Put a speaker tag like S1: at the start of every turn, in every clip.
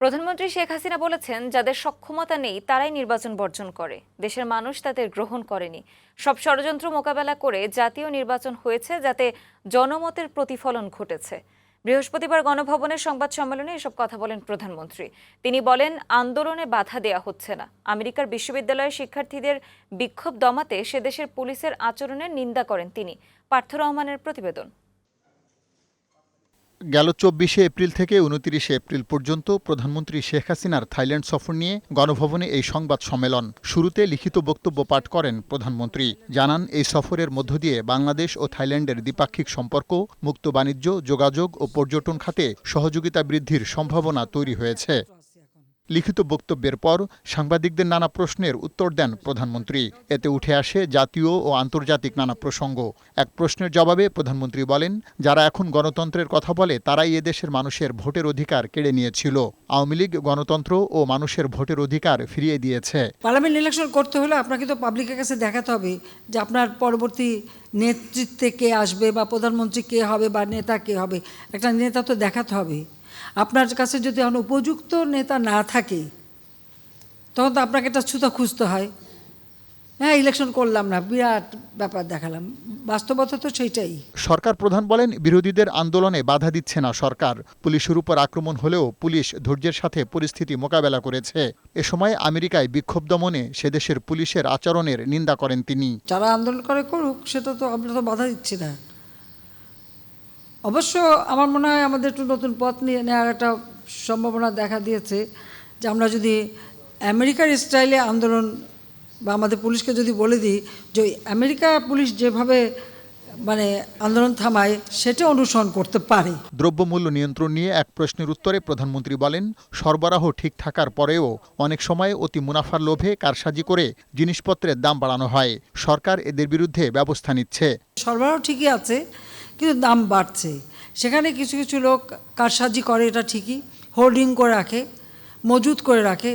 S1: প্রধানমন্ত্রী শেখ হাসিনা বলেছেন, যাদের সক্ষমতা নেই, তারাই নির্বাচন বর্জন করে। দেশের মানুষ তাদের গ্রহণ করেনি। সব ষড়যন্ত্র মোকাবেলা করে জাতীয় নির্বাচন হয়েছে, যাতে জনমতের প্রতিফলন ঘটেছে। বৃহস্পতিবার গণভবনের সংবাদ সম্মেলনে এসব কথা বলেন প্রধানমন্ত্রী। তিনি বলেন, আন্দোলনে বাধা দেয়া হচ্ছে না। আমেরিকার বিশ্ববিদ্যালয়ের শিক্ষার্থীদের বিক্ষোভ দমাতে সে দেশের পুলিশের আচরণের নিন্দা করেন তিনি। পার্থ রহমানের প্রতিবেদন।
S2: গেল চব্বিশে এপ্রিল থেকে উনতিরিশে এপ্রিল পর্যন্ত প্রধানমন্ত্রী শেখ হাসিনার থাইল্যান্ড সফর নিয়ে গণভবনে এই সংবাদ সম্মেলন। শুরুতে লিখিত বক্তব্য পাঠ করেন প্রধানমন্ত্রী। জানান, এই সফরের মধ্য দিয়ে বাংলাদেশ ও থাইল্যান্ডের দ্বিপাক্ষিক সম্পর্ক, মুক্ত বাণিজ্য, যোগাযোগ ও পর্যটন খাতে সহযোগিতা বৃদ্ধির সম্ভাবনা তৈরি হয়েছে। লিখিত বক্তব্যের পর সাংবাদিকদের নানা প্রশ্নের উত্তর দেন প্রধানমন্ত্রী। এতে উঠে আসে জাতীয় ও আন্তর্জাতিক নানা প্রসঙ্গ। এক প্রশ্নের জবাবে প্রধানমন্ত্রী বলেন, যারা এখন গণতন্ত্রের কথা বলে তারাই এদেশের মানুষের ভোটের অধিকার কেড়ে নিয়েছিল। আওয়ামী লীগ, গণতন্ত্র ও মানুষের ভোটের অধিকার ফিরিয়ে দিয়েছে।
S3: পার্লামেন্ট ইলেকশন করতে হলে আপনাকে তো পাবলিকের কাছে দেখাতে হবে যে আপনার পরবর্তী নেতৃত্বে কে আসবে বা প্রধানমন্ত্রী কে হবে বা নেতা কে হবে। একটা নেতা তো দেখাতে হবে। আপনার কাছে যদি এখন উপযুক্ত নেতা না থাকে তখন তো আপনাকে একটা ছুতো খুঁজতে হয়। হ্যাঁ ইলেকশন করলাম না বিরাট ব্যাপার দেখালাম। বাস্তবতা তো সেইটাই।
S2: সরকার প্রধান বলেন বিরোধীদের আন্দোলনে বাধা দিচ্ছে না সরকার। পুলিশের উপর আক্রমণ হলেও পুলিশ ধৈর্যের সাথে পরিস্থিতি মোকাবেলা করেছে। এ সময় আমেরিকায় বিক্ষোভ দমনে সেদেশের পুলিশের আচরণের নিন্দা করেন তিনি।
S3: যারা আন্দোলন করে করুক সেটা তো আমরা তো বাধা দিচ্ছি না। অবশ্য আমার মনে হয় আমাদের একটু নতুন পথ নিয়ে নেওয়ার একটা সম্ভাবনা দেখা দিয়েছে যে আমরা যদি আমেরিকার স্টাইলে আন্দোলন বা আমাদের পুলিশকে যদি বলে দিই যে আমেরিকা পুলিশ যেভাবে মানে আন্দোলন থামায় সেটা অনুসরণ করতে পারে।
S2: দ্রব্যমূল্য নিয়ন্ত্রণ নিয়ে এক প্রশ্নের উত্তরে প্রধানমন্ত্রী বলেন সরবরাহ ঠিক থাকার পরেও অনেক সময় অতি মুনাফার লোভে কারসাজি করে জিনিসপত্রের দাম বাড়ানো হয়। সরকার এদের বিরুদ্ধে ব্যবস্থা নিচ্ছে।
S3: সরবরাহ ঠিকই আছে কিন্তু দাম বাড়ছে। সেখানে কিছু কিছু লোক কারসাজি করে, এটা ঠিকই। হোল্ডিং করে রাখে, মজুত করে রাখে,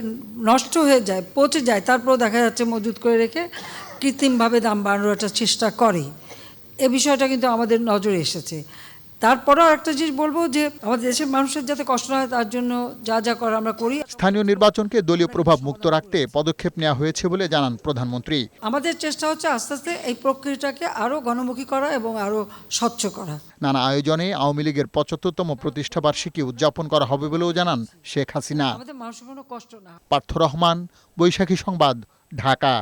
S3: নষ্ট হয়ে যায়, পচে যায়। তারপরেও দেখা যাচ্ছে মজুত করে রেখে কৃত্রিমভাবে দাম বাড়ানোর একটা চেষ্টা করে। এ বিষয়টা কিন্তু আমাদের নজরে এসেছে। তারপরেও একটা জিনিস বলব যে আমাদের দেশের মানুষের যাতে কষ্ট না হয় তার জন্য যা যা করা আমরা করি।
S2: স্থানীয় নির্বাচনকে দলীয় প্রভাব মুক্ত রাখতে পদক্ষেপ নেওয়া হয়েছে বলে জানান প্রধানমন্ত্রী।
S3: আমাদের চেষ্টা হচ্ছে আস্তে আস্তে এই প্রক্রিয়াটাকে আরও গণমুখী করা এবং আরও স্বচ্ছ করা।
S2: নানা আয়োজনে আওয়ামী লীগের পঁচাত্তরতম প্রতিষ্ঠাবার্ষিকী উদযাপন করা হবে বলেও জানান শেখ হাসিনা।
S3: আমাদের মানুষের কোনো কষ্ট না।
S2: পার্থ রহমান বৈশাখী সংবাদ ঢাকা।